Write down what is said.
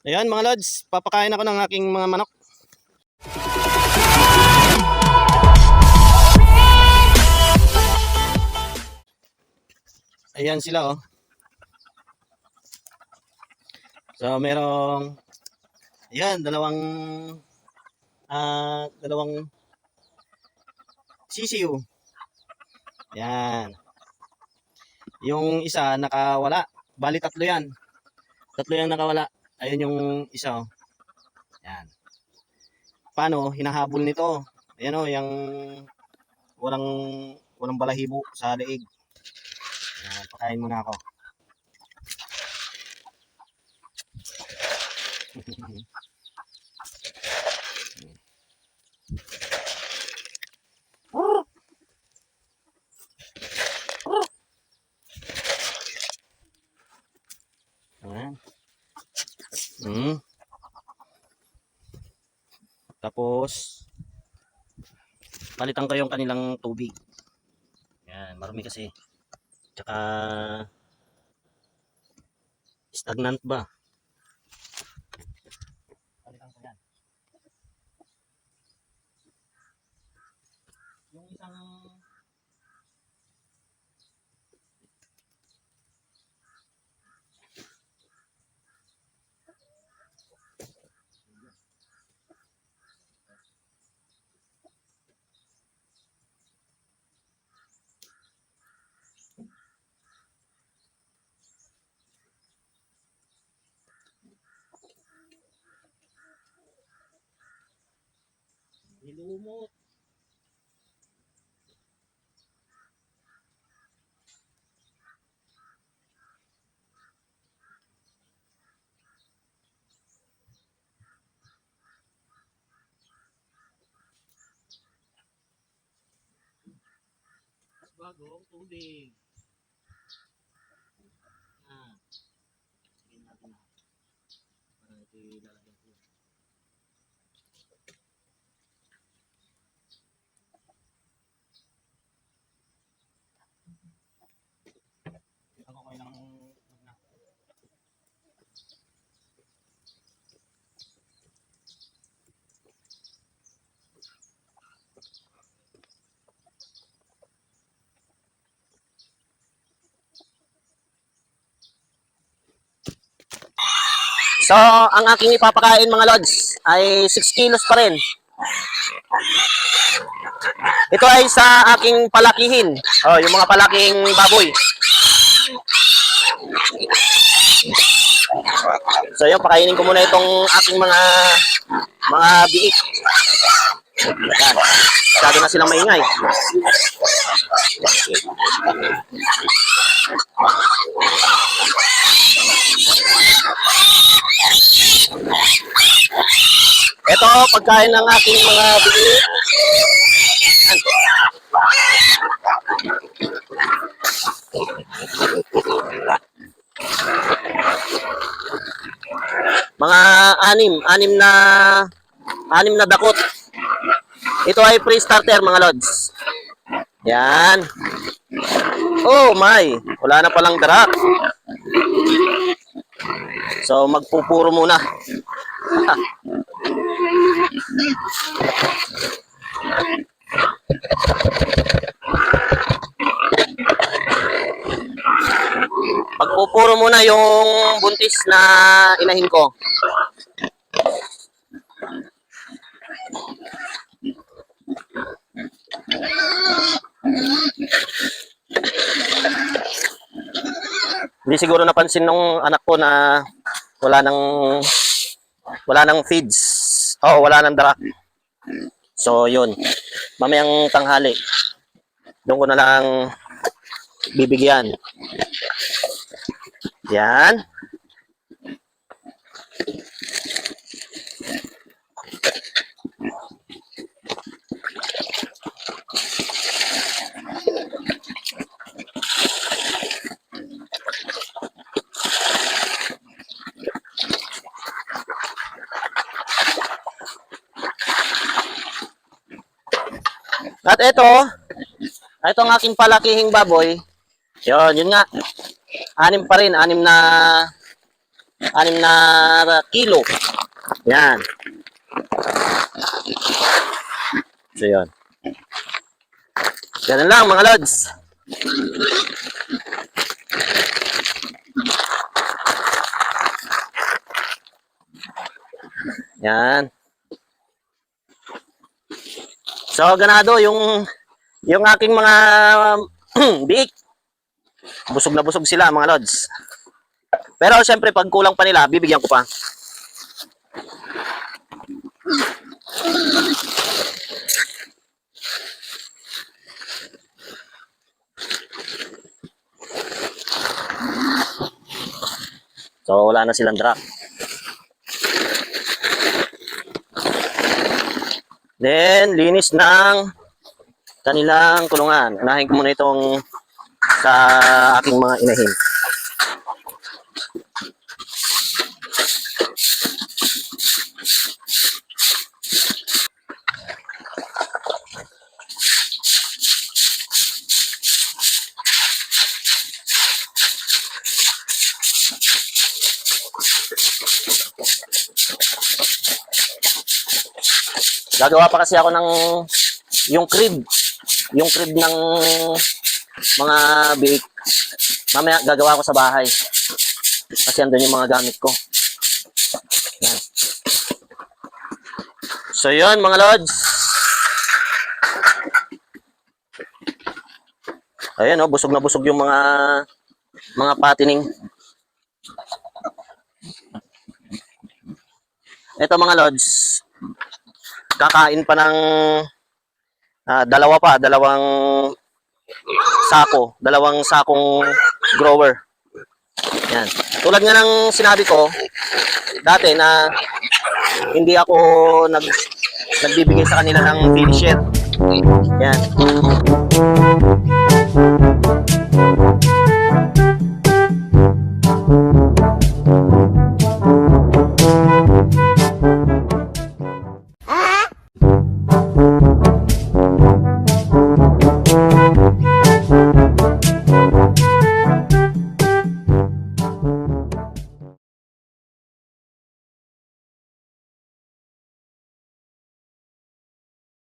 Ayan mga lods, papakain ako ng aking mga manok. Ayan sila oh. So merong Ayan, dalawang ah dalawang sisiu. Yan. Yung isa nakawala. Bali tatlo yan. Tatlo yung nakawala. Ayun yung isa oh. Yan. Paano hinahabol nito? Ayan oh, yung walang walang balahibo sa leeg. Yan, pakain muna ako. Ayan. Mm. Tapos, palitan ko yung kanilang tubig. Yan, marami kasi. Tsaka, stagnant ba? Palitan ko yan. Yung isang nilumot. bagong tubig. Ah. Tingnan natin na. Para ito ilalagay ko. Ako ko ng na. So, ang aking ipapakain mga lods ay 6 kilos pa rin. Ito ay sa aking palakihin. Oh, yung mga palaking baboy. So, yun, pakainin ko muna itong aking mga mga biik. Yan. Na silang maingay. Ito, pagkain ng aking mga. Yan. Mga anim, anim na anim na dakot. Ito ay pre-starter mga lods. Yan. Oh my, wala na palang darak. So magpupuro muna. Pagpupuro muna yung buntis na inahin ko. Hindi siguro napansin nung anak ko na wala nang wala nang feeds. Oo, wala nang dara. So, yun. Mamayang tanghali. Doon ko na lang bibigyan. Yan. At ito, ito ang aking palakihing baboy. Yun, yun nga. Anim pa rin, anim na anim na kilo. Yan. So, yun. Ganun lang, mga lods. Yan. So, ganado yung yung aking mga biik. Busog na busog sila, mga lods. Pero siyempre, pag kulang pa nila, bibigyan ko pa. So, wala na silang drop. Then, linis ng kanilang kulungan. Unahin ko muna itong sa aking mga inahin. Gagawa pa kasi ako ng yung crib. Yung crib ng mga bake. Mamaya gagawa ko sa bahay. Kasi andun yung mga gamit ko. Yan. So yun mga lods. Ayan oh, busog na busog yung mga mga patining. Ito mga lods, kakain pa ng ah, dalawa pa, dalawang sako, dalawang sakong grower. Yan. Tulad nga ng sinabi ko dati na hindi ako nag nagbibigay sa kanila ng finish yet. Yan.